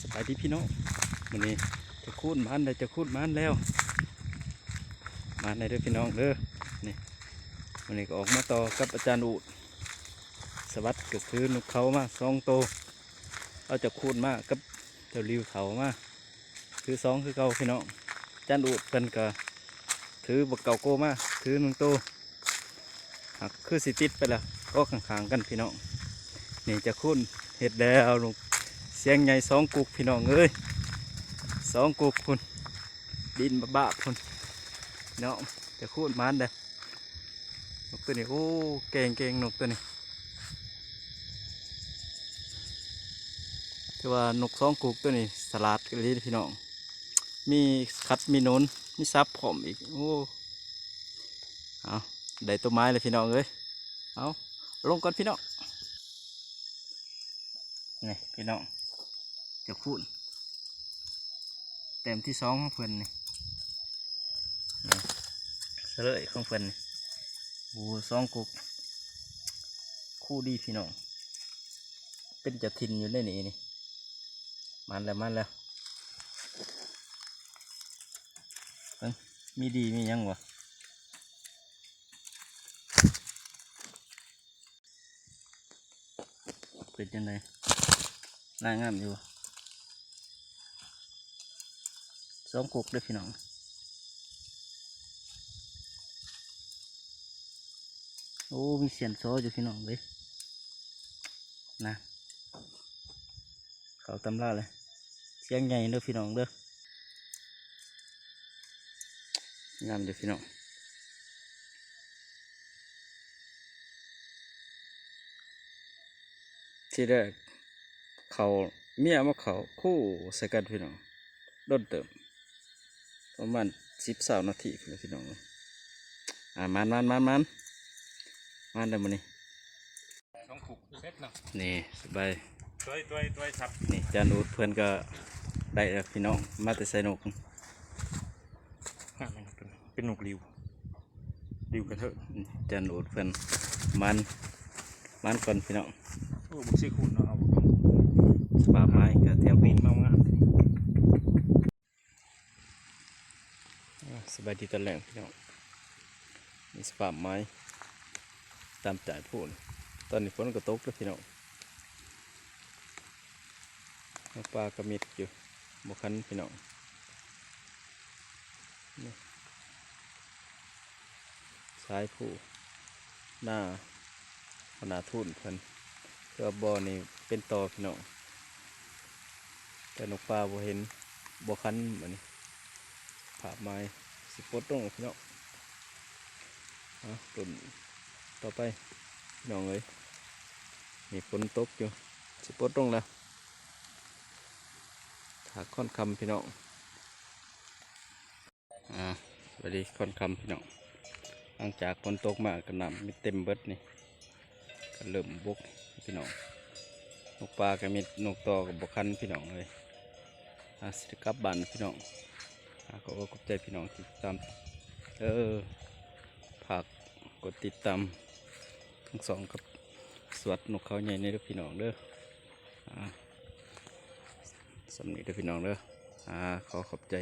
สบายดีพี่น้องวันนี้จะคูดมันได้จะคูดมันแล้วมันได้เด้อพี่น้องเด้อนี่วันนี้ก็ออกมาต่อกับอาจารย์อุดสวัสดิ์ก็คือนกเขามาสองโตเอาจะคูดมากับเจ้าริวเขามาคือสองคือเก่าพี่น้องอาจารย์อุเป็นก็ถือบักเก่าโกมาถือหนึ่งโตหักคือสิติดไปแล้วก็ข้างๆกันพี่น้องนี่จะคูดเห็ดแล้วลง สียงใหญ่สองกุกพี่น้องเอ้ยสองกุกคุณดินบะบะคุณเนาะจะคูดมันเด้นกตัวนี้โอ้เก่งเก่งนกตัวนี้ถือว่านกสองกุกตัวนี้สลัดกันเลยพี่น้องมีคัดมีนนมีซับผมอีกโอ้เอาได้ตัวไม้เลยพี่น้องเอ้ยเอาลงก่อนพี่น้องนี่พี่น้อง จะคูณเต็มที่สองของเพิ่นนี่นเสลยของเพิ่นนี่โอ้สองกุกคู่ดีพี่น้อง เป็นจะทินอยู่ในนี้นี่ มันแล้วมันแล้วมีดีมียังวะเป็นจังไงน่างามอยู่ ส องกุกเด้วยพี่น้องโอ้มีเสียนโซอยู่พี่น้องเลยนะเขาตำราเลยเสียงใหญ่เด้อพี่น้องเด้องามเด้อพี่น้องที่แรกเขาเมียมาเขาคู่ใส่กันพี่น้องโดนเติม ประมาณสิบสานาทีพุ่นล่ะพี่น้องเอ้ยอ่ามันมันมันมันมันเดี๋ยวมันนี่สองขุกเซ็ตเนาะนี่สบายตัวตัวตัวชับนี่จานอูดเพื่อนก็ได้แล้วพี่น้องมาแต่ใส่นกงานมันเป็นเป็นหนุกริวริวกันเถอะนี่จานอูดเพื่อนมันมันก่อนพี่น้องโอ้บุกซี่คูณเนาะเอาบุกป่าไม้ก็แถวปีนี้นมางาม อ่า สบายดีตอนแรกพี่น้องนี่สป่าไม้ ตามจ่ายพูนตอนนี้ฝนก็ตกแล้วพี่น้องปลากระมิดอยู่บคันพี่น้องซ้ายผู้หน้าขนาทุนเพิ่นเพื่อบอนี่เป็นตอพี่น้องแต่นกปลาบ่เห็นบ่คันเหมือนผาไม้ สิปลดตรงพี่น้องตุนต่อไปพี่น้องเอ้ยมีฝนตกอยู่สิปลดตรงแล้วถากค่อนคำพี่น้องอ่าสวัสดีค่อนคำพี่น้องหลังจากฝนตกมากระหน่ำมีเต็มเบิดนี่ก็เริ่มบกพี่น้องนกปลาก็มีนกต่อกับบกคันพี่น้องเลยอาสิกลับบ้านพี่น้อง อาก็ขอบใจพี่น้องที่ติดตามเออฝากกดติดตามทั้งสองกับสวัสดนกเขาใหญ่ในเด้อพี่น้องเด้อสำนีเด้อพี่น้องเด้ออ่าขอขอบใจ